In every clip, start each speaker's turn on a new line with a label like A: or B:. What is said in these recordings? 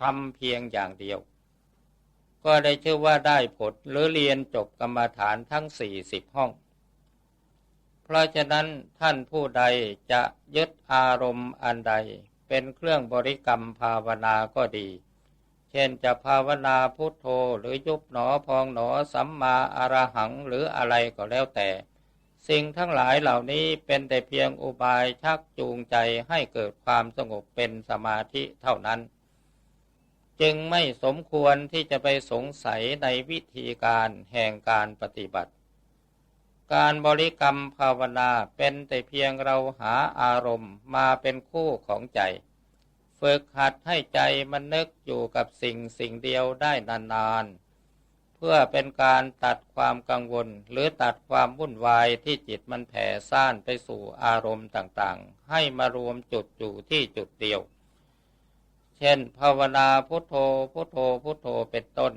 A: ทำเพียงอย่างเดียว ก็ได้ชื่อว่าได้ผลหรือเรียนจบกรรมฐานทั้งสี่สิบห้อง เพราะฉะนั้นท่านผู้ใดจะยึดอารมณ์อันใด เป็นเครื่องบริกรรมภาวนาก็ดี เช่นจะภาวนาพุทโธหรือยุบหนอพองหนอสัมมาอารหังหรืออะไรก็แล้วแต่สิ่งทั้งหลายเหล่านี้เป็นแต่เพียงอุบายชักจูงใจให้เกิดความสงบเป็นสมาธิเท่านั้น จึงไม่สมควรที่จะไปสงสัยในวิธีการแห่งการปฏิบัติ การบริกรรมภาวนาเป็นแต่เพียงเราหาอารมณ์มาเป็นคู่ของใจ ฝึกหัดให้ใจมันนึกอยู่กับสิ่งสิ่งเดียวได้นานๆ เพื่อเป็นการตัดความกังวลหรือตัดความวุ่นวายที่จิตมันแผ่ซ่านไปสู่อารมณ์ต่างๆ ให้มารวมจุดอยู่ที่จุดเดียว เช่น ภาวนาพุทโธพุทโธพุทโธเป็นต้น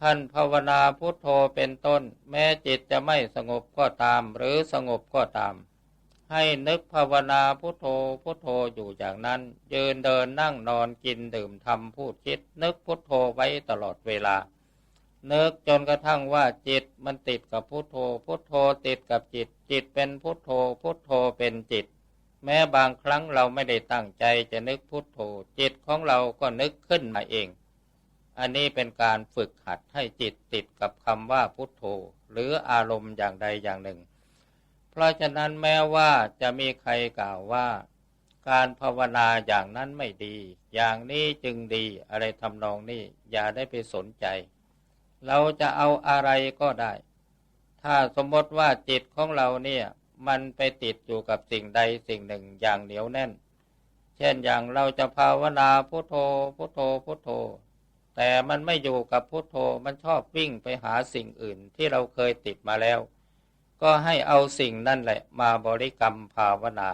A: ท่านภาวนาพุทโธเป็นต้น แม้จิตจะไม่สงบก็ตามหรือสงบก็ตาม ให้นึกภาวนาพุทโธพุทโธอยู่อย่างนั้น ยืนเดินนั่งนอนกินดื่มทำพูดคิด นึกพุทโธไว้ตลอดเวลานึกจนกระทั่งว่าจิตมันติดกับพุทโธ พุทโธติดกับจิต จิตเป็นพุทโธ พุทโธเป็นจิต แม้บางครั้งเราไม่ได้ตั้งใจจะนึกพุทโธจิตของเราก็นึกขึ้นมาเอง อันนี้เป็นการฝึกหัดให้จิตติดกับคำว่าพุทโธ หรืออารมณ์อย่างใดอย่างหนึ่ง เพราะฉะนั้นแม้ว่าจะมีใครกล่าวว่า การภาวนาอย่างนั้นไม่ดี อย่างนี้จึงดีอะไรทำนองนี้อย่าได้ไปสนใจ เราจะเอาอะไรก็ได้ ถ้าสมมติว่าจิตของเราเนี่ย มันไปติดอยู่กับสิ่งใดสิ่งหนึ่งอย่างเหนียวแน่น เช่นอย่างเราจะภาวนาพุโทโธพุโทโธพุโทโธ แต่มันไม่อยู่กับพุโทโธมันชอบวิ่งไปหาสิ่งอื่นที่เราเคยติดมาแล้ว ก็ให้เอาสิ่งนั่นแหละมาบริกรรมภาวนา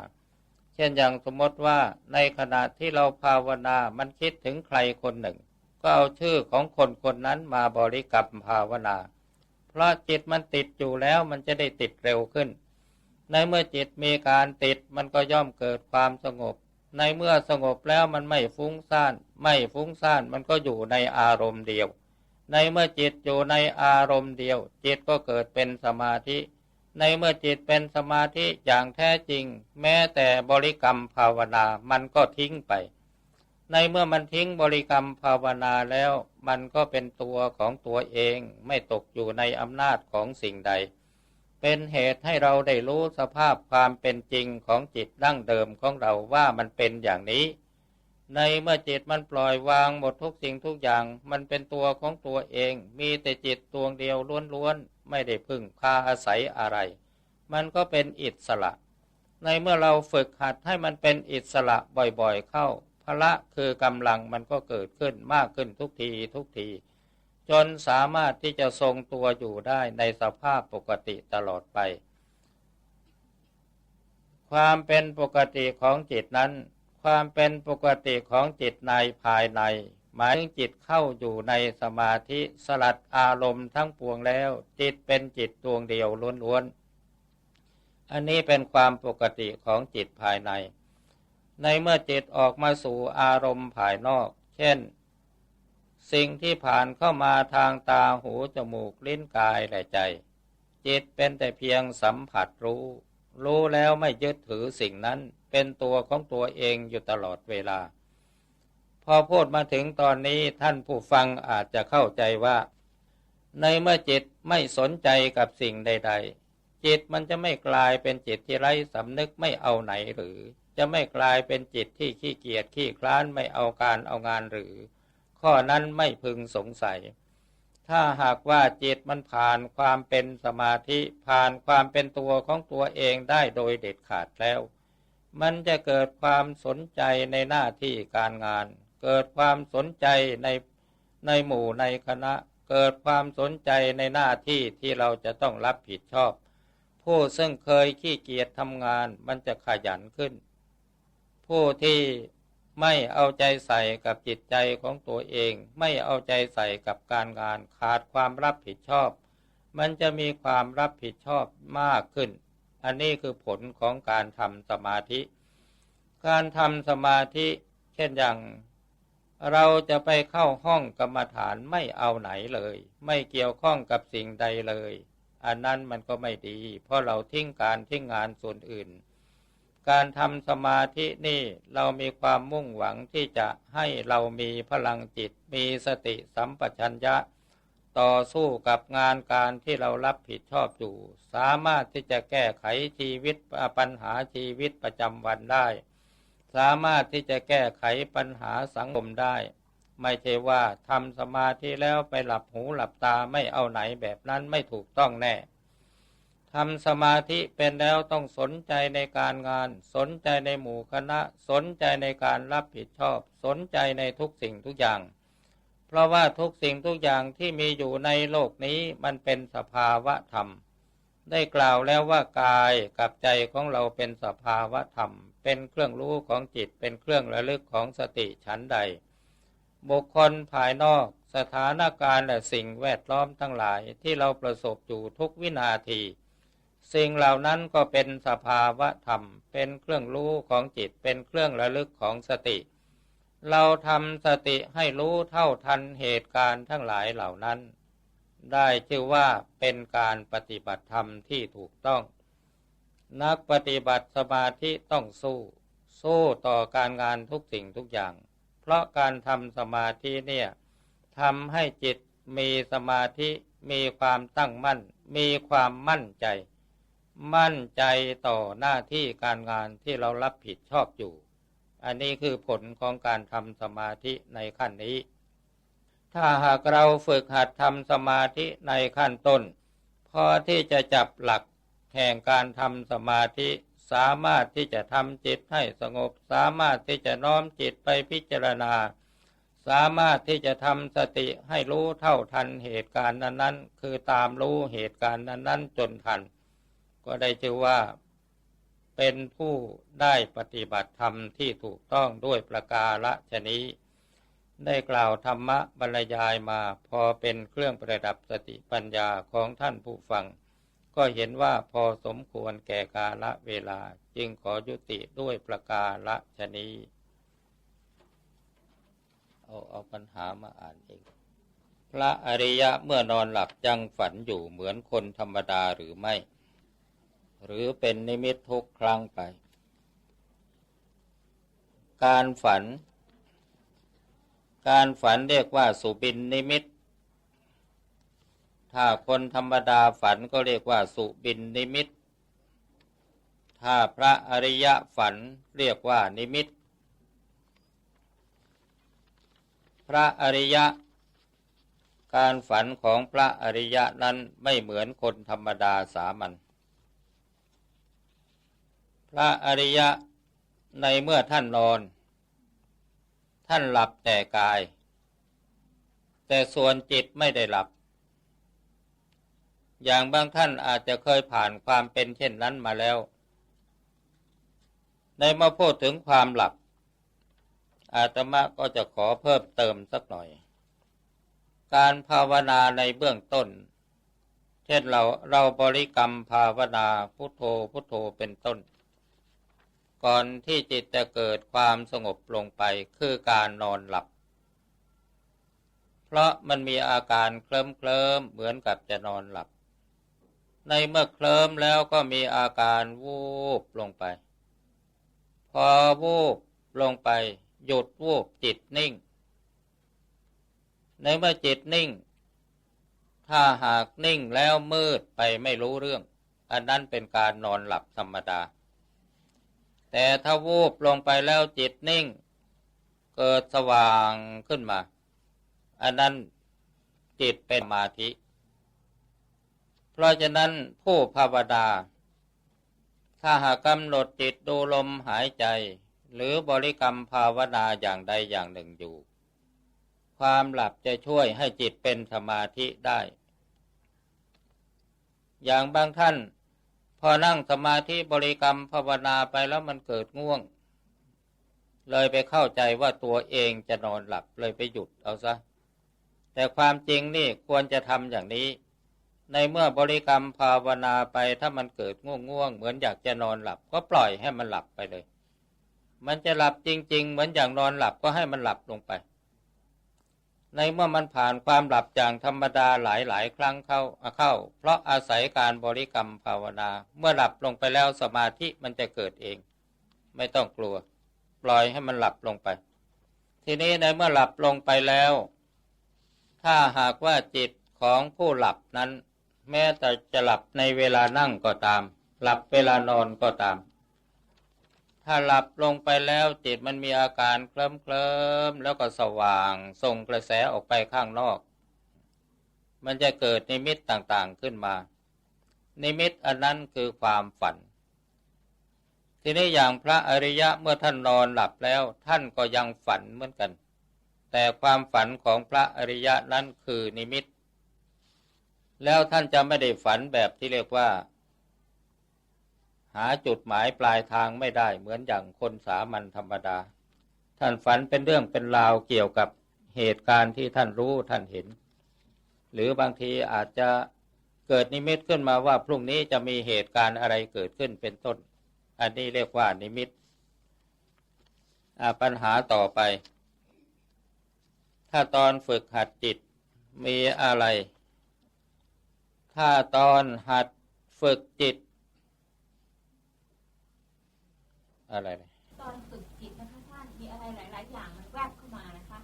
A: เช่นอย่างสมมติว่าในขณะที่เราภาวนา มันคิดถึงใครคนหนึ่ง ก็เอาชื่อของคนคนนั้นมาบริกรรมภาวนา เพราะจิตมันติดอยู่แล้วมันจะได้ติดเร็วขึ้น ในเมื่อจิตมีการติดมันก็ย่อมเกิดความสงบ ในเมื่อสงบแล้วมันไม่ฟุ้งซ่าน ไม่ฟุ้งซ่านมันก็อยู่ในอารมณ์เดียว ในเมื่อจิตอยู่ในอารมณ์เดียว จิตก็เกิดเป็นสมาธิ ในเมื่อจิตเป็นสมาธิอย่างแท้จริง แม้แต่บริกรรมภาวนามันก็ทิ้งไป ในเมื่อมันทิ้งบริกรรมภาวนาแล้ว มันก็เป็นตัวของตัวเอง ไม่ตกอยู่ในอำนาจของสิ่งใด เป็นเหตุให้เราได้รู้สภาพความเป็นจริงของจิตดั้งเดิมของเราว่ามันเป็นอย่างนี้ ในเมื่อจิตมันปล่อยวางหมดทุกสิ่งทุกอย่าง มันเป็นตัวของตัวเอง มีแต่จิตดวงเดียวล้วนๆไม่ได้พึ่งพาอาศัยอะไร มันก็เป็นอิสระ ในเมื่อเราฝึกหัดให้มันเป็นอิสระบ่อยๆเข้าพละคือกำลังมันก็เกิดขึ้นมากขึ้นทุกทีทุกที จนสามารถที่จะทรงตัวอยู่ได้ในสภาพปกติตลอดไป ความเป็นปกติของจิตนั้น ความเป็นปกติของจิตในภายใน หมายถึงจิตเข้าอยู่ในสมาธิสลัดอารมณ์ทั้งปวงแล้ว จิตเป็นจิตดวงเดียวล้วนๆ อันนี้เป็นความปกติของจิตภายใน ในเมื่อจิตออกมาสู่อารมณ์ภายนอก เช่น สิ่งที่ผ่านเข้ามาทางตาหูจมูกลิ้นกายและใจ จิตเป็นแต่เพียงสัมผัสรู้ รู้แล้วไม่ยึดถือสิ่งนั้นเป็นตัวของตัวเองอยู่ตลอดเวลา พอพูดมาถึงตอนนี้ท่านผู้ฟังอาจจะเข้าใจว่า ในเมื่อจิตไม่สนใจกับสิ่งใด ๆ จิตมันจะไม่กลายเป็นจิตที่ไร้สำนึกไม่เอาไหนหรือ จะไม่กลายเป็นจิตที่ขี้เกียจขี้คลานไม่เอาการเอางานหรือ ข้อนั้นไม่พึงสงสัย ถ้าหากว่าจิตมันผ่านความเป็นสมาธิผ่านความเป็นตัวของตัวเองได้โดยเด็ดขาดแล้ว มันจะเกิดความสนใจในหน้าที่การงาน เกิดความสนใจในในหมู่ในคณะ เกิดความสนใจในหน้าที่ที่เราจะต้องรับผิดชอบ ผู้ซึ่งเคยขี้เกียจทำงานมันจะขยันขึ้น ผู้ที่ ไม่เอาใจใส่กับจิตใจของตัวเอง ไม่เอาใจใส่กับการงานขาดความรับผิดชอบ มันจะมีความรับผิดชอบมากขึ้น อันนี้คือผลของการทำสมาธิ การทำสมาธิ เช่นอย่าง เราจะไปเข้าห้องกรรมฐานไม่เอาไหนเลย ไม่เกี่ยวข้องกับสิ่งใดเลย อันนั้นมันก็ไม่ดี เพราะเราทิ้งการทิ้งงานส่วนอื่น การทำสมาธินี่เรามีความมุ่งหวังที่จะให้เรามีพลังจิต มีสติสัมปชัญญะ ต่อสู้กับงานการที่เรารับผิดชอบอยู่ สามารถที่จะแก้ไขชีวิตปัญหาชีวิตประจำวันได้ สามารถที่จะแก้ไขปัญหาสังคมได้ ไม่ใช่ว่าทำสมาธิแล้วไปหลับหูหลับตาไม่เอาไหนแบบนั้นไม่ถูกต้องแน่ ทำสมาธิเป็นแล้วต้องสนใจในการงาน สนใจในหมู่คณะ สนใจในการรับผิดชอบ สนใจในทุกสิ่งทุกอย่าง เพราะว่าทุกสิ่งทุกอย่างที่มีอยู่ในโลกนี้มันเป็นสภาวะธรรม ได้กล่าวแล้วว่ากายกับใจของเราเป็นสภาวะธรรม เป็นเครื่องรู้ของจิตเป็นเครื่องระลึกของสติฉันใด บุคคลภายนอกสถานการณ์และสิ่งแวดล้อมทั้งหลายที่เราประสบอยู่ทุกวินาที สิ่งเหล่านั้นก็เป็นสภาวะธรรม เป็นเครื่องรู้ของจิต เป็นเครื่องระลึกของสติ เราทำสติให้รู้เท่าทันเหตุการณ์ทั้งหลายเหล่านั้น ได้ชื่อว่าเป็นการปฏิบัติธรรมที่ถูกต้อง นักปฏิบัติสมาธิต้องสู้ สู้ต่อการงานทุกสิ่งทุกอย่าง เพราะการทำสมาธิเนี่ยทำให้จิตมีสมาธิ มีความตั้งมั่น มีความมั่นใจ มั่นใจต่อหน้าที่การงานที่เรารับผิดชอบอยู่ อันนี้คือผลของการทำสมาธิในขั้นนี้ ถ้าหากเราฝึกหัดทำสมาธิในขั้นต้น พอที่จะจับหลักแห่งการทำสมาธิสามารถที่จะทำจิตให้สงบ สามารถที่จะน้อมจิตไปพิจารณา สามารถที่จะทำสติให้รู้เท่าทันเหตุการณ์นั้นๆ คือตามรู้เหตุการณ์นั้นๆ จนทัน ก็ได้ชื่อว่า เป็นผู้ได้ปฏิบัติธรรมที่ถูกต้องด้วยประกาละชนี้ ได้กล่าวธรรมะบรรยายมาพอเป็นเครื่องประดับสติปัญญาของท่านผู้ฟัง ก็เห็นว่าพอสมควรแก่กาละเวลาจึงขอยุติด้วยประกาละชนีเอาเอาปัญหามาอ่านเองพระอริยะเมื่อนอนหลับยังฝันอยู่เหมือนคนธรรมดาหรือไม่ หรือเป็นนิมิตทุกครั้งไป การฝัน การฝันเรียกว่าสุบินนิมิต ถ้าคนธรรมดาฝันก็เรียกว่าสุบินนิมิต ถ้าพระอริยะฝันเรียกว่านิมิต พระอริยะการฝันของพระอริยะนั้นไม่เหมือนคนธรรมดาสามัญ พระอริยะในเมื่อท่านนอน ท่านหลับแต่กาย แต่ส่วนจิตไม่ได้หลับ อย่างบางท่านอาจจะเคยผ่านความเป็นเช่นนั้นมาแล้ว ในมาพูดถึงความหลับ อาตมาก็จะขอเพิ่มเติมสักหน่อย การภาวนาในเบื้องต้น เช่นเราเราบริกรรมภาวนาพุทโธพุทโธเป็นต้น ก่อนที่จิตจะเกิดความสงบลงไปคือการนอนหลับ เพราะมันมีอาการเคลิ้มเคลิมเหมือนกับจะนอนหลับ ในเมื่อเคลิ้มแล้วก็มีอาการวูบลงไป พอวูบลงไป หยุดวูบจิตนิ่ง ในเมื่อจิตนิ่ง ถ้าหากนิ่งแล้วมืดไปไม่รู้เรื่อง อันนั้นเป็นการนอนหลับธรรมดา แต่ถ้าวูบลงไปแล้วจิตนิ่ง เกิดสว่างขึ้นมา อันนั้นจิตเป็นมาธิ เพราะฉะนั้นผู้ภาวนา ถ้าหากกำหนดจิตดูลมหายใจ หรือบริกรรมภาวนาอย่างใดอย่างหนึ่งอยู่ ความหลับจะช่วยให้จิตเป็นสมาธิได้ อย่างบางท่าน พอนั่งสมาธิบริกรรมภาวนาไปแล้วมันเกิดง่วง เลยไปเข้าใจว่าตัวเองจะนอนหลับเลยไปหยุดเอาซะ แต่ความจริงนี่ควรจะทำอย่างนี้ ในเมื่อบริกรรมภาวนาไปถ้ามันเกิดง่วงง่วงเหมือนอยากจะนอนหลับ ก็ปล่อยให้มันหลับไปเลย มันจะหลับจริง ๆ เหมือนอย่างนอนหลับก็ให้มันหลับลงไป ในเมื่อมันผ่านความหลับอย่างธรรมดาหลายหลายครั้งเข้าเข้า เพราะอาศัยการบริกรรมภาวนา เมื่อหลับลงไปแล้วสมาธิมันจะเกิดเอง ไม่ต้องกลัว ปล่อยให้มันหลับลงไป ทีนี้ในเมื่อหลับลงไปแล้ว ถ้าหากว่าจิตของผู้หลับนั้น แม้แต่จะหลับในเวลานั่งก็ตาม หลับเวลานอนก็ตาม ถ้าหลับลงไปแล้วจิตมันมีอาการเคลิ้มเคลิมแล้วก็สว่าง ส่งกระแสออกไปข้างนอก มันจะเกิดนิมิตต่างๆขึ้นมา นิมิตอันนั้นคือความฝัน ทีนี้อย่างพระอริยะเมื่อท่านนอนหลับแล้วท่านก็ยังฝันเหมือนกัน แต่ความฝันของพระอริยะนั้นคือนิมิต แล้วท่านจะไม่ได้ฝันแบบที่เรียกว่า หาจุดหมายปลายทางไม่ได้เหมือนอย่างคนสามัญธรรมดา ท่านฝันเป็นเรื่องเป็นราวเกี่ยวกับเหตุการณ์ที่ท่านรู้ท่านเห็น หรือบางทีอาจจะเกิดนิมิตขึ้นมาว่าพรุ่งนี้จะมีเหตุการณ์อะไรเกิดขึ้นเป็นต้น อันนี้เรียกว่านิมิตปัญหาต่อไป ถ้าตอนฝึกหัดจิตมีอะไร ถ้าตอนหัดฝึกจิต อะไรเลย
B: ตอนฝึกจิตนะคะท่านมีอะไรหลาย ๆ อย่างมันแวบเข้ามานะคะ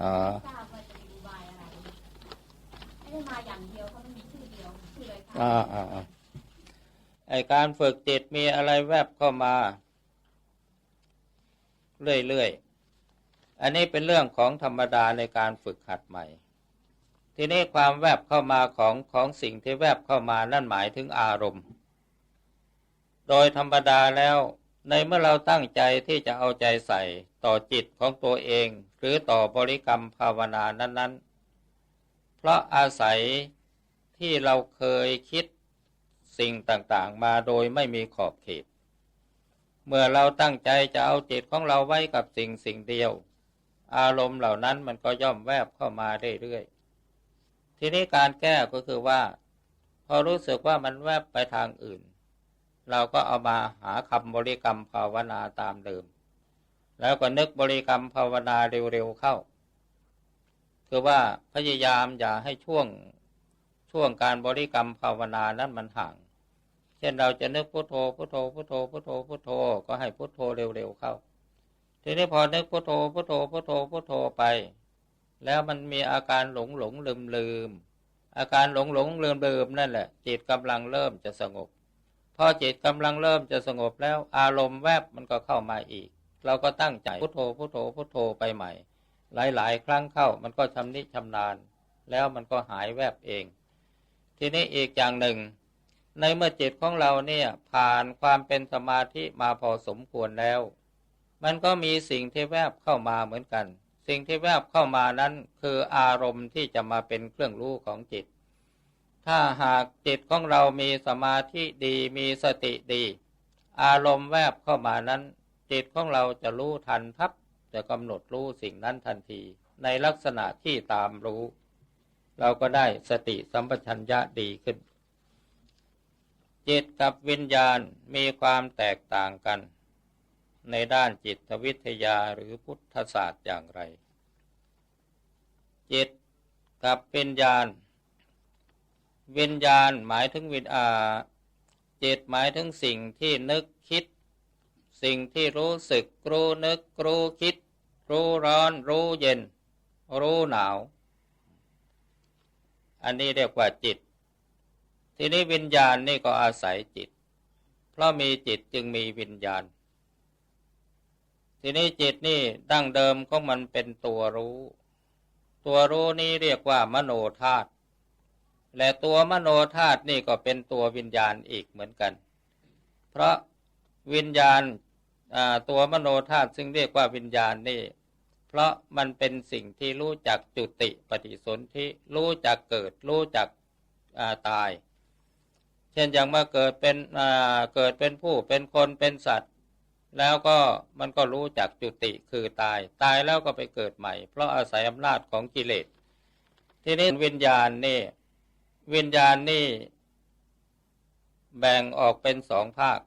A: อ๋อ
B: ไม่ทราบว่าจะมีอุบายอะไรไม่ได้มาอย่างเดียวเขาไม่มีชื่อเดียวชื่อเลยค่ะ
A: อ่าอ่าอ่าไอการฝึกจิตมีอะไรแวบเข้ามา เรื่อยๆ อันนี้เป็นเรื่องของธรรมดาในการฝึกหัดใหม่ ทีนี้ความแวบเข้ามาของของสิ่งที่แวบเข้ามานั่นหมายถึงอารมณ์ โดยธรรมดาแล้ว ในเมื่อเราตั้งใจที่จะเอาใจใส่ต่อจิตของตัวเอง หรือต่อบริกรรมภาวนานั้น ๆ เพราะอาศัยที่เราเคยคิดสิ่งต่างๆ มาโดยไม่มีขอบเขต เมื่อเราตั้งใจจะเอาจิตของเราไว้กับสิ่งสิ่งเดียว อารมณ์เหล่านั้นมันก็ย่อมแวบเข้ามาเรื่อยๆ ทีนี้การแก้ก็คือว่า พอรู้สึกว่ามันแวบไปทางอื่น เราก็เอามาหาคำบริกรรมภาวนาตามเดิม แล้วก็นึกบริกรรมภาวนาเร็วๆเข้า คือว่าพยายามอย่าให้ช่วงช่วงการบริกรรมภาวนานั้นมันห่าง เช่นเราจะนึกพุโทโธพุโทโธพุโทโธพุโทโธพุโทโธก็ให้พุโทโธเร็วๆเข้า ทีนี้พอนึกพุโทโธพุโทโธพุโทโธพุโทโธไป แล้วมันมีอาการหลงหลงลืมลืมอาการหลงหลงลืมลืมนั่นแหละจิตกำลังเริ่มจะสงบ อจิตกำลังเริ่มจะสงบแล้วอารมณ์แวบมันก็เข้ามาอีก เราก็ตั้งใจพุโทโธพุโทโธพุโทโธไปใหม่ หลาย ๆ ครั้งเข้ามันก็ชำนิชำนาญ แล้วมันก็หายแวบเอง ทีนี้อีกอย่างหนึ่ง ในเมื่อจิตของเราเนี่ยผ่านความเป็นสมาธิมาพอสมควรแล้ว มันก็มีสิ่งที่แวบเข้ามาเหมือนกัน สิ่งที่แวบเข้ามานั้นคืออารมณ์ที่จะมาเป็นเครื่องรู้ของจิต ถ้าหากจิตของเรามีสมาธิดีมีสติดี อารมณ์แวบเข้ามานั้น จิตของเราจะรู้ทันทับจะกำหนดรู้สิ่งนั้นทันที ในลักษณะที่ตามรู้ เราก็ได้สติสัมปชัญญะดีขึ้น จิตกับวิญญาณมีความแตกต่างกัน ในด้านจิตวิทยาหรือพุทธศาสตร์อย่างไร จิตกับวิญญาณ วิญญาณหมายถึงวิญอาจิตหมายถึงสิ่งที่นึกคิด สิ่งที่รู้สึกรู้นึกรู้คิด รู้ร้อนรู้เย็น รู้หนาว อันนี้เรียกว่าจิต ทีนี้วิญญาณนี่ก็อาศัยจิต เพราะมีจิตจึงมีวิญญาณ ทีนี้จิตนี่ดั้งเดิมของมันเป็นตัวรู้ ตัวรู้นี่เรียกว่ามโนธาตุ และตัวมโนธาตุนี่ก็เป็นตัววิญญาณอีกเหมือนกัน เพราะวิญญาณตัวมโนธาตุซึ่งเรียกว่าวิญญาณนี่ เพราะมันเป็นสิ่งที่รู้จักจุติปฏิสนธิรู้จักเกิด รู้จักตาย เช่นอย่างมาเกิดเป็นเกิดเป็นผู้เป็นคนเป็นสัตว์ แล้วก็มันก็รู้จักจุติคือตาย ตายแล้วก็ไปเกิดใหม่ เพราะอาศัยอำนาจของกิเลส ทีนี้วิญญาณนี่ วิญญาณนี่ แบ่งออกเป็นสองภาค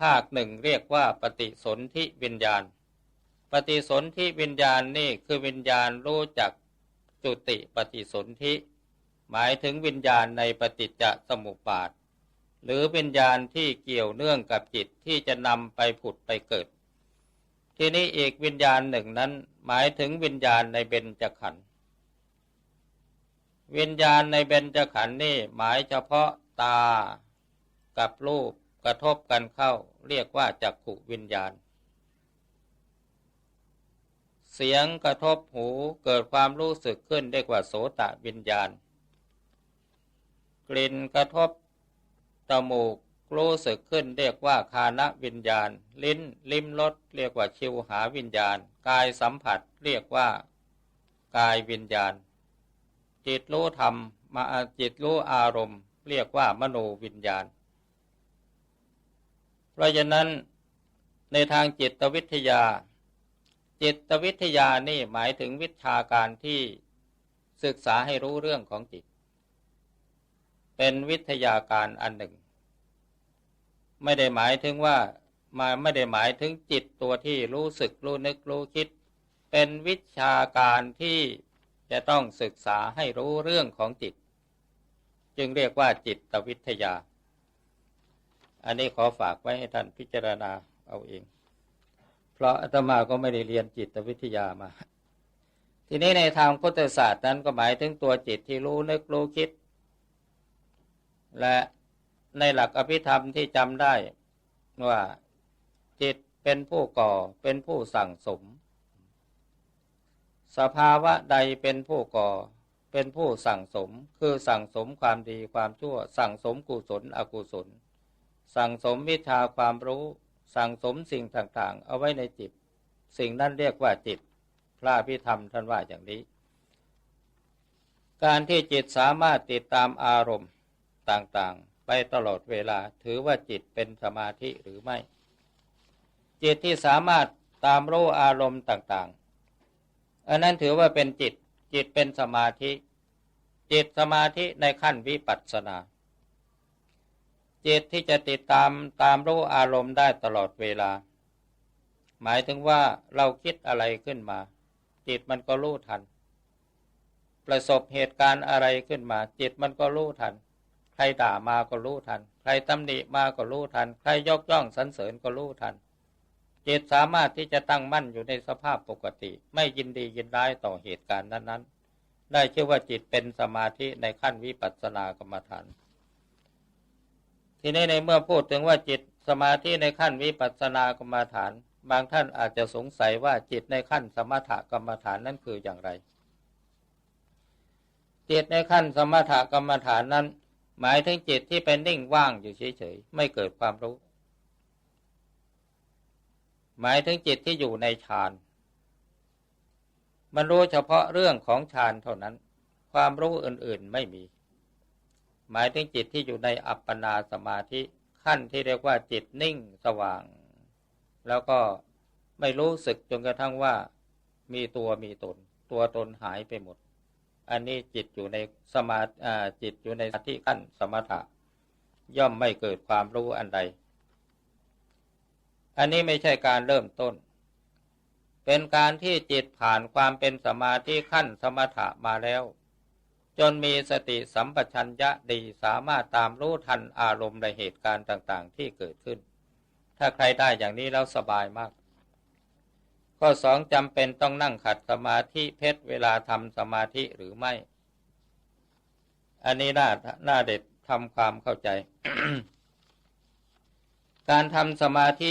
A: ภาคหนึ่งเรียกว่าปฏิสนธิวิญญาณ ปฏิสนธิวิญญาณนี่คือวิญญาณรู้จักจุติปฏิสนธิหมายถึงวิญญาณในปฏิจจสมุปบาท หรือวิญญาณที่เกี่ยวเนื่องกับจิตที่จะนำไปผุดไปเกิด ที่นี้อีกวิญญาณหนึ่งนั้น หมายถึงวิญญาณในเบญจขันธ์ วิญญาณในเบญจขันธ์นี่หมายเฉพาะตากับรูปกระทบกันเข้า เรียกว่าจักขุวิญญาณ เสียงกระทบหูเกิดความรู้สึกขึ้นเรียกว่าโสตะวิญญาณ กลิ่นกระทบจมูกรู้สึกขึ้นเรียกว่าคานวิญญาณ ลิ้นลิ้มรสเรียกว่าชิวหาวิญญาณ กายสัมผัสเรียกว่ากายวิญญาณ จิตรู้ธรรมมาจิตรู้อารมณ์ เรียกว่ามโนวิญญาณ เพราะฉะนั้นในทางจิตวิทยา จิตวิทยานี่หมายถึงวิชาการที่ศึกษาให้รู้เรื่องของจิต เป็นวิทยาการอันหนึ่ง ไม่ได้หมายถึงว่ามาไม่ได้หมายถึงจิตตัวที่รู้สึกรู้นึกรู้คิด เป็นวิชาการที่ จะต้องศึกษาให้รู้เรื่องของจิต จึงเรียกว่าจิตวิทยา อันนี้ขอฝากไว้ให้ท่านพิจารณาเอาเอง เพราะอาตมาก็ไม่ได้เรียนจิตวิทยามา ทีนี้ในทางพุทธศาสตร์นั้นก็หมายถึงตัวจิตที่รู้นึกรู้คิด และในหลักอภิธรรมที่จำได้ว่าจิตเป็นผู้ก่อเป็นผู้สั่งสม สภาวะใดเป็นผู้ก่อ เป็นผู้สั่งสม คือสั่งสมความดีความชั่ว สั่งสมกุศลอกุศล สั่งสมวิชาความรู้ สั่งสมสิ่งต่างๆ เอาไว้ในจิต สิ่งนั้นเรียกว่าจิต พระพิธรรมท่านว่าอย่างนี้ การที่จิตสามารถติดตามอารมณ์ต่างๆ ไปตลอดเวลาถือว่าจิตเป็นสมาธิหรือไม่ จิตที่สามารถตามรู้อารมณ์ต่างๆ อันนั้นถือว่าเป็นจิต จิตเป็นสมาธิ จิตสมาธิในขั้นวิปัสสนา จิตที่จะติดตามตามรู้อารมณ์ได้ตลอดเวลา หมายถึงว่าเราคิดอะไรขึ้นมา จิตมันก็รู้ทัน ประสบเหตุการณ์อะไรขึ้นมา จิตมันก็รู้ทัน ใครด่ามาก็รู้ทัน ใครตำหนิมาก็รู้ทัน ใครยกย่องสรรเสริญก็รู้ทัน จิตสามารถที่จะตั้งมั่นอยู่ในสภาพปกติ ไม่ยินดียินร้ายต่อเหตุการณ์นั้นๆ ได้ชื่อว่าจิตเป็นสมาธิในขั้นวิปัสสนากรรมฐาน ทีนี้ในเมื่อพูดถึงว่าจิตสมาธิในขั้นวิปัสสนากรรมฐาน บางท่านอาจจะสงสัยว่าจิตในขั้นสมถกรรมฐานนั้นคืออย่างไร จิตในขั้นสมถกรรมฐานนั้น หมายถึงจิตที่เป็นนิ่งว่างอยู่เฉยๆไม่เกิดความรู้ หมายถึงจิตที่อยู่ในฌาน มันรู้เฉพาะเรื่องของฌานเท่านั้น ความรู้อื่นๆไม่มี หมายถึงจิตที่อยู่ในอัปปนาสมาธิขั้นที่เรียกว่าจิตนิ่งสว่าง แล้วก็ไม่รู้สึกจนกระทั่งว่า มีตัวมีตน ตัวตนหายไปหมด อันนี้จิตอยู่ในสมาจิตอยู่ในสติขั้นสมถะย่อมไม่เกิดความรู้อันใด อันนี้ไม่ใช่การเริ่มต้น เป็นการที่จิตผ่านความเป็นสมาธิขั้นสมถะมาแล้ว จนมีสติสัมปชัญญะดีสามารถตามรู้ทันอารมณ์ในเหตุการณ์ต่างๆ ที่เกิดขึ้น ถ้าใครได้อย่างนี้แล้วสบายมาก ข้อสองจำเป็นต้องนั่งขัดสมาธิเพชรเวลาทำสมาธิหรือไม่ อันนี้น่าน่าเด็ดทำความเข้าใจ การทำสมาธิ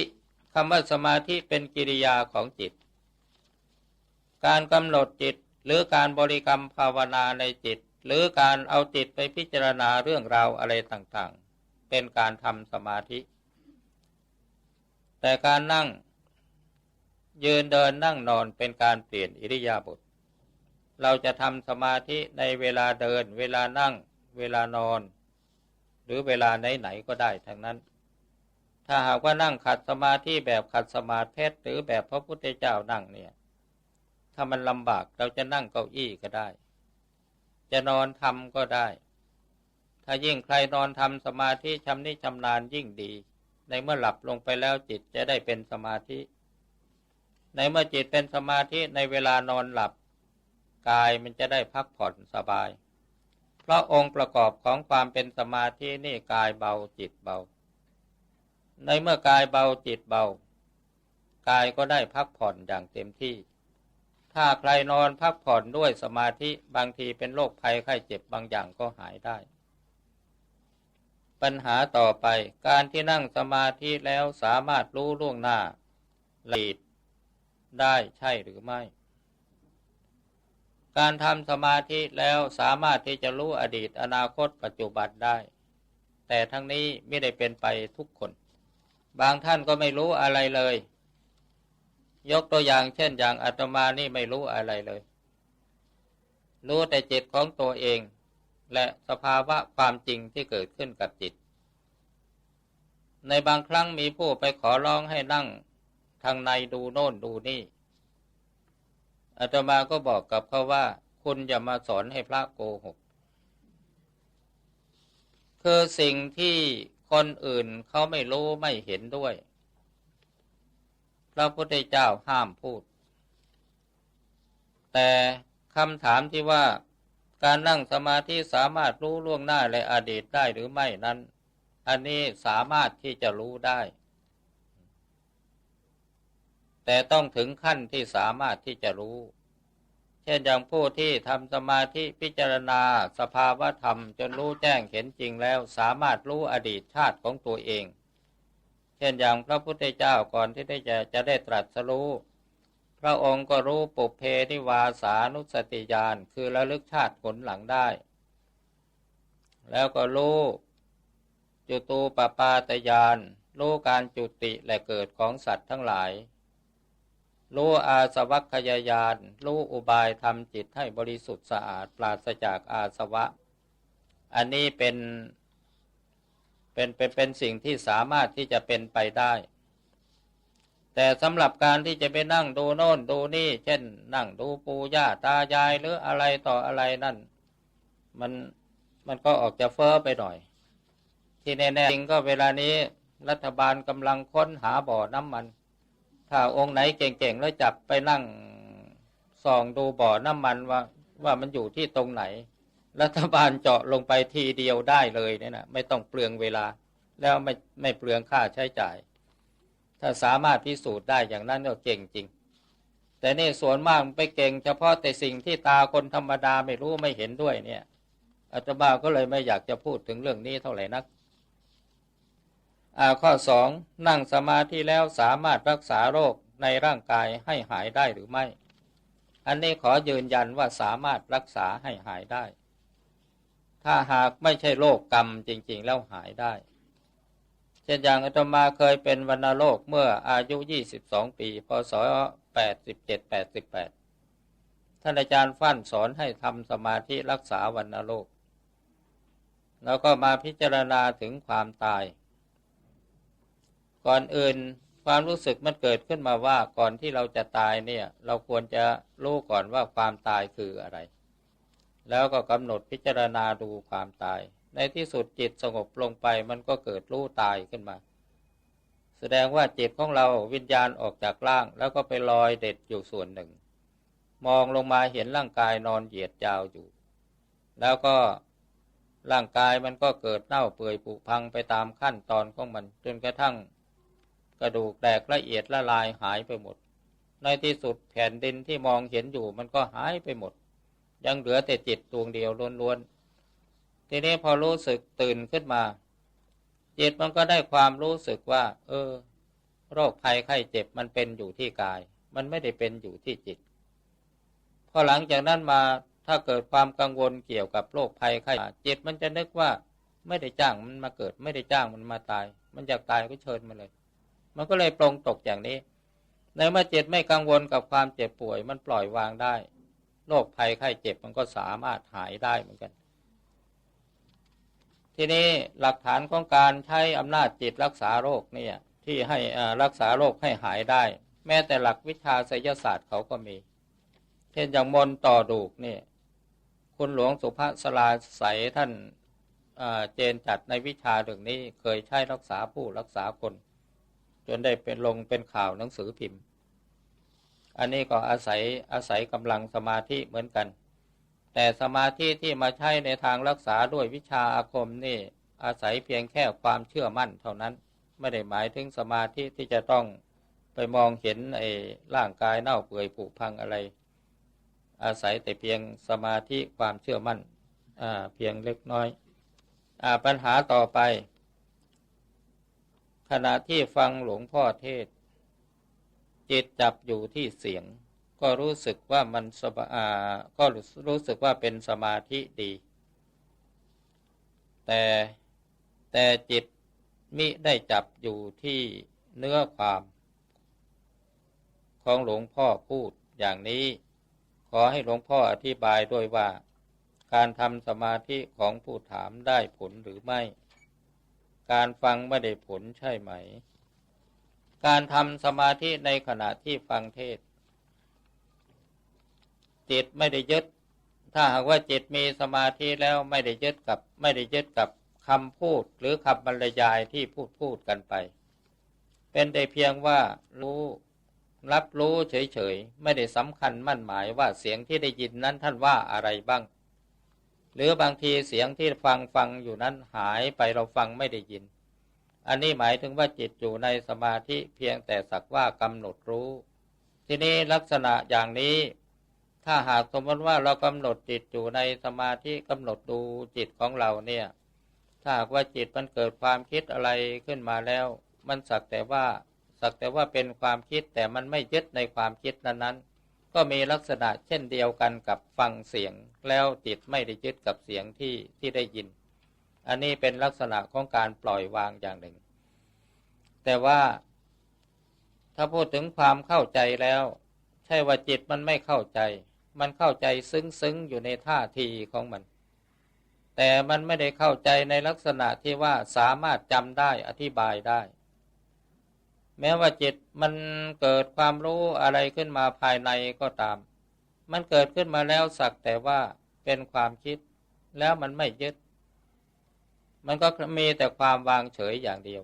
A: คำว่าสมาธิเป็นกิริยาของจิต การกำหนดจิตหรือการบริกรรมภาวนาในจิต หรือการเอาจิตไปพิจารณาเรื่องราวอะไรต่างๆ เป็นการทำสมาธิ แต่การนั่ง ยืนเดินนั่งนอนเป็นการเปลี่ยนอิริยาบถเราจะทำสมาธิในเวลาเดิน เวลานั่ง เวลานอน หรือเวลาไหนๆก็ได้ทั้งนั้น ถ้าหากว่านั่งขัดสมาธิแบบขัดสมาธิหรือแบบพระพุทธเจ้านั่งเนี่ย ถ้ามันลำบากเราจะนั่งเก้าอี้ก็ได้ จะนอนทำก็ได้ ถ้ายิ่งใครนอนทำสมาธิชำนิชำนาญยิ่งดี ในเมื่อหลับลงไปแล้วจิตจะได้เป็นสมาธิ ในเมื่อจิตเป็นสมาธิในเวลานอนหลับ กายมันจะได้พักผ่อนสบาย เพราะองค์ประกอบของความเป็นสมาธินี่กายเบาจิตเบา ในเมื่อกายเบาจิตเบา กายก็ได้พักผ่อนอย่างเต็มที่ ถ้าใครนอนพักผ่อนด้วยสมาธิบางทีเป็นโรคภัยไข้เจ็บบางอย่างก็หายได้ ปัญหาต่อไปการที่นั่งสมาธิแล้วสามารถรู้ล่วงหน้าลีดได้ใช่หรือไม่ การทำสมาธิแล้วสามารถที่จะรู้อดีตอนาคตปัจจุบันได้ แต่ทั้งนี้ไม่ได้เป็นไปทุกคน บางท่านก็ไม่รู้อะไรเลย ยกตัวอย่างเช่นอย่างอาตมานี่ไม่รู้อะไรเลย รู้แต่จิตของตัวเอง และสภาวะความจริงที่เกิดขึ้นกับจิต ในบางครั้งมีผู้ไปขอร้องให้นั่งทางในดูโน่นดูนี่อาตมาก็บอกกับเขาว่า คุณอย่ามาสอนให้พระโกหกคือสิ่งที่ คนอื่นเขาไม่รู้ไม่เห็นด้วย พระพุทธเจ้าห้ามพูด แต่คำถามที่ว่าการนั่งสมาธิสามารถรู้ล่วงหน้าและอดีตได้หรือไม่นั้น อันนี้สามารถที่จะรู้ได้ แต่ต้องถึงขั้นที่สามารถที่จะรู้ เช่นอย่างผู้ที่ทำสมาธิพิจารณา สภาวะธรรมจนรู้แจ้งเห็นจริงแล้วสามารถรู้อดีตชาติของตัวเอง เช่นอย่างพระพุทธเจ้าก่อนที่ได้จะจะได้ตรัสรู้พระองค์ก็รู้ปุเพนิวาสานุสติญาณคือระลึกชาติผลหลังได้ แล้วก็รู้จุตูปปาตยานรู้การจุติและเกิดของสัตว์ทั้งหลาย รู้อาสวัคยายานรู้อุบายทำจิตให้บริสุทธิ์สะอาดปราศจากอาสวะ อันนี้เป็นเป็นเป็นเป็นสิ่งที่สามารถที่จะเป็นไปได้ แต่สำหรับการที่จะไปนั่งดูโน่นดูนี่ เช่น นั่งดูปูย่าตายายหรืออะไรต่ออะไรนั่น มันมันก็ออกจะเฟ้อไปหน่อย ที่แน่ๆจริงก็เวลานี้รัฐบาลกำลังค้นหาบ่อน้ำมัน ถ้าองค์ไหนเก่งๆแล้วจับไปนั่งส่องดูบ่อน้ำมันว่าว่ามันอยู่ที่ตรงไหน รัฐบาลเจาะลงไปทีเดียวได้เลยเนี่ยนะไม่ต้องเปลืองเวลา แล้วไม่ไม่เปลืองค่าใช้จ่าย ถ้าสามารถพิสูจน์ได้อย่างนั้นก็เก่งจริง แต่นี่ส่วนมากไปเก่ง เฉพาะแต่สิ่งที่ตาคนธรรมดาไม่รู้ไม่เห็นด้วยเนี่ยอาตมาก็เลยไม่อยากจะพูดถึงเรื่องนี้เท่าไหร่นัก ข้อสองนั่งสมาธิแล้วสามารถรักษาโรคในร่างกายให้หายได้หรือไม่ อันนี้ขอยืนยันว่าสามารถรักษาให้หายได้ ถ้าหากไม่ใช่โรคกรรมจริง ๆ แล้วหายได้ เช่นอย่างอาตมาเคยเป็นวัณโรคเมื่ออายุ 22 ปี พศ 87-88 ท่านอาจารย์ฟั่นสอนให้ทำสมาธิรักษาวัณโรค แล้วก็มาพิจารณาถึงความตาย ก่อนอื่นความรู้สึกมันเกิดขึ้นมาว่าก่อนที่เราจะตายเนี่ย เราควรจะรู้ก่อนว่าความตายคืออะไร แล้วก็กำหนดพิจารณาดูความตาย ในที่สุดจิตสงบลงไปมันก็เกิดรู้ตายขึ้นมา แสดงว่าจิตของเราวิญญาณออกจากร่าง แล้วก็ไปลอยเด็ดอยู่ส่วนหนึ่ง มองลงมาเห็นร่างกายนอนเหยียดยาวอยู่ แล้วก็ร่างกายมันก็เกิดเน่าเปื่อยผุพังไปตามขั้นตอนของมันจนกระทั่ง กระดูกแตกละเอียดละลายหายไปหมด ในที่สุดแผ่นดินที่มองเห็นอยู่มันก็หายไปหมด ยังเหลือแต่จิตดวงเดียวล้วนๆ ทีนี้พอรู้สึกตื่นขึ้นมา จิตมันก็ได้ความรู้สึกว่า เออ โรคภัยไข้เจ็บมันเป็นอยู่ที่กาย มันไม่ได้เป็นอยู่ที่จิต พอหลังจากนั้นมาถ้าเกิดความกังวลเกี่ยวกับโรคภัยไข้จิตมันจะนึกว่าไม่ได้จ้างมันมาเกิด ไม่ได้จ้างมันมาตาย มันอยากตายก็เชิญมาเลย มันก็เลยปรงตกอย่างนี้ ในเมื่อจิตไม่กังวลกับความเจ็บป่วย มันปล่อยวางได้โรคภัยไข้เจ็บมันก็สามารถหายได้เหมือนกัน ทีนี้หลักฐานของการใช้อำนาจจิตรักษาโรคเนี่ยที่ให้รักษาโรคให้หายได้ แม้แต่หลักวิชาไสยศาสตร์เขาก็มี เช่นอย่างมนต่อดูกนี่คุณหลวงสุภาสลาใสท่านเจนจัดในวิชาเรื่องนี้เคยใช้รักษาผู้รักษาคน จนได้เป็นลงเป็นข่าวหนังสือพิมพ์ อันนี้ก็อาศัยอาศัยกำลังสมาธิเหมือนกัน แต่สมาธิที่มาใช้ในทางรักษาด้วยวิชาอาคมนี่อาศัยเพียงแค่ความเชื่อมั่นเท่านั้น ไม่ได้หมายถึงสมาธิที่จะต้องไปมองเห็นไอ้ร่างกายเน่าเปื่อยผุพังอะไร อาศัยแต่เพียงสมาธิความเชื่อมั่นอ่าเพียงเล็กน้อยอ่าปัญหาต่อไป ขณะที่ฟังหลวงพ่อเทศ จิตจับอยู่ที่เสียง ก็รู้สึกว่ามันสบาก็รู้สึกว่าเป็นสมาธิดี แต่แต่จิตมิได้จับอยู่ที่เนื้อความ ของหลวงพ่อพูดอย่างนี้ ขอให้หลวงพ่ออธิบายด้วยว่า การทำสมาธิของผู้ถามได้ผลหรือไม่ การฟังไม่ได้ผลใช่ไหม การทำสมาธิในขณะที่ฟังเทศ จิตไม่ได้ยึด ถ้าหากว่าจิตมีสมาธิแล้วไม่ได้ยึดกับ ไม่ได้ยึดกับคำพูดหรือคำบรรยายที่พูดพูดกันไป เป็นแต่เพียงว่ารู้รับรู้เฉยๆ ไม่ได้สำคัญมั่นหมายว่าเสียงที่ได้ยินนั้นท่านว่าอะไรบ้าง หรือบางทีเสียงที่ฟังฟังอยู่นั้นหายไปเราฟังไม่ได้ยิน อันนี้หมายถึงว่าจิตอยู่ในสมาธิเพียงแต่สักว่ากำหนดรู้ ทีนี้ลักษณะอย่างนี้ ถ้าหากสมมติว่าเรากำหนดจิตอยู่ในสมาธิกำหนดดูจิตของเราเนี่ย ถ้าหากว่าจิตมันเกิดความคิดอะไรขึ้นมาแล้ว มันสักแต่ว่าสักแต่ว่าเป็นความคิดแต่มันไม่ยึดในความคิดนั้นๆ ก็มีลักษณะเช่นเดียวกันกับฟังเสียง แล้วจิตไม่ได้ยึดกับเสียงที่ที่ได้ยิน อันนี้เป็นลักษณะของการปล่อยวางอย่างหนึ่ง แต่ว่า ถ้าพูดถึงความเข้าใจแล้ว ใช่ว่าจิตมันไม่เข้าใจ มันเข้าใจซึ้งๆอยู่ในท่าทีของมัน แต่มันไม่ได้เข้าใจในลักษณะที่ว่าสามารถจำได้อธิบายได้ แม้ว่าจิตมันเกิดความรู้อะไรขึ้นมาภายในก็ตาม มันเกิดขึ้นมาแล้วสักแต่ว่าเป็นความคิด แล้วมันไม่ยึด มันก็มีแต่ความวางเฉยอย่างเดียว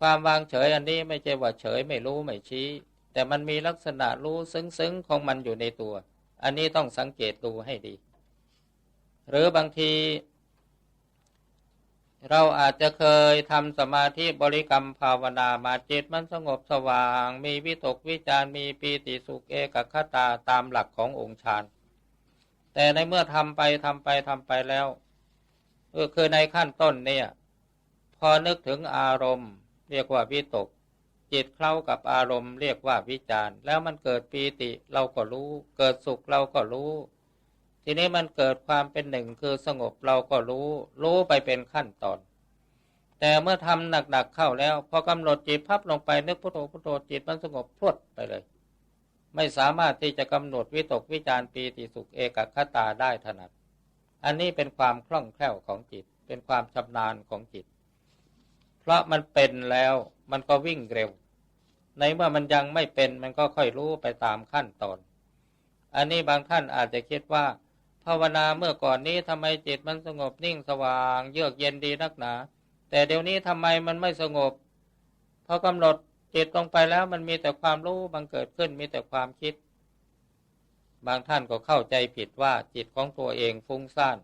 A: ความวางเฉยอันนี้ไม่ใช่ว่าเฉยไม่รู้ไม่ชี้ แต่มันมีลักษณะรู้ซึ้งๆของมันอยู่ในตัว อันนี้ต้องสังเกตดูให้ดี หรือบางที เราอาจจะเคยทำสมาธิบริกรรมภาวนามาจิตมันสงบสว่าง มีวิตกวิจารมีปีติสุขเอกคตาตามหลักขององค์ฌานแต่ในเมื่อทำไปทำไปทำไปแล้วเคือในขั้นต้นเนี่ย พอนึกถึงอารมณ์ เรียกว่าวิตก จิตเข้ากับอารมณ์ เรียกว่าวิจารแล้วมันเกิดปีติเราก็รู้ เกิดสุขเราก็รู้ ทีนี้มันเกิดความเป็นหนึ่งคือสงบเราก็รู้ รู้ไปเป็นขั้นตอน แต่เมื่อทำหนักๆเข้าแล้ว พอกำหนดจิตพับลงไปนึกพุทโธพุทโธจิตมันสงบพรวดไปเลย ไม่สามารถที่จะกำหนดวิตกวิจารปีติสุขเอกคตาได้ถนัด อันนี้เป็นความคล่องแคล่วของจิต เป็นความชำนาญของจิต เพราะมันเป็นแล้วมันก็วิ่งเร็ว ในเมื่อมันยังไม่เป็นมันก็ค่อยรู้ไปตามขั้นตอน อันนี้บางท่านอาจจะคิดว่า ภาวนาเมื่อก่อนนี้ทำไมจิตมันสงบนิ่งสว่าง เยือกเย็นดีนักหนา แต่เดี๋ยวนี้ทำไมมันไม่สงบพอกำหนดจิตลงไปแล้วมันมีแต่ความรู้บังเกิดขึ้นมีแต่ความคิด บางท่านก็เข้าใจผิดว่าจิตของตัวเองฟุ้งซ่าน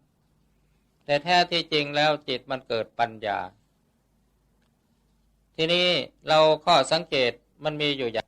A: แต่แท้ที่จริงแล้วจิตมันเกิดปัญญา ทีนี้เราข้อสังเกตมันมีอยู่อย่าง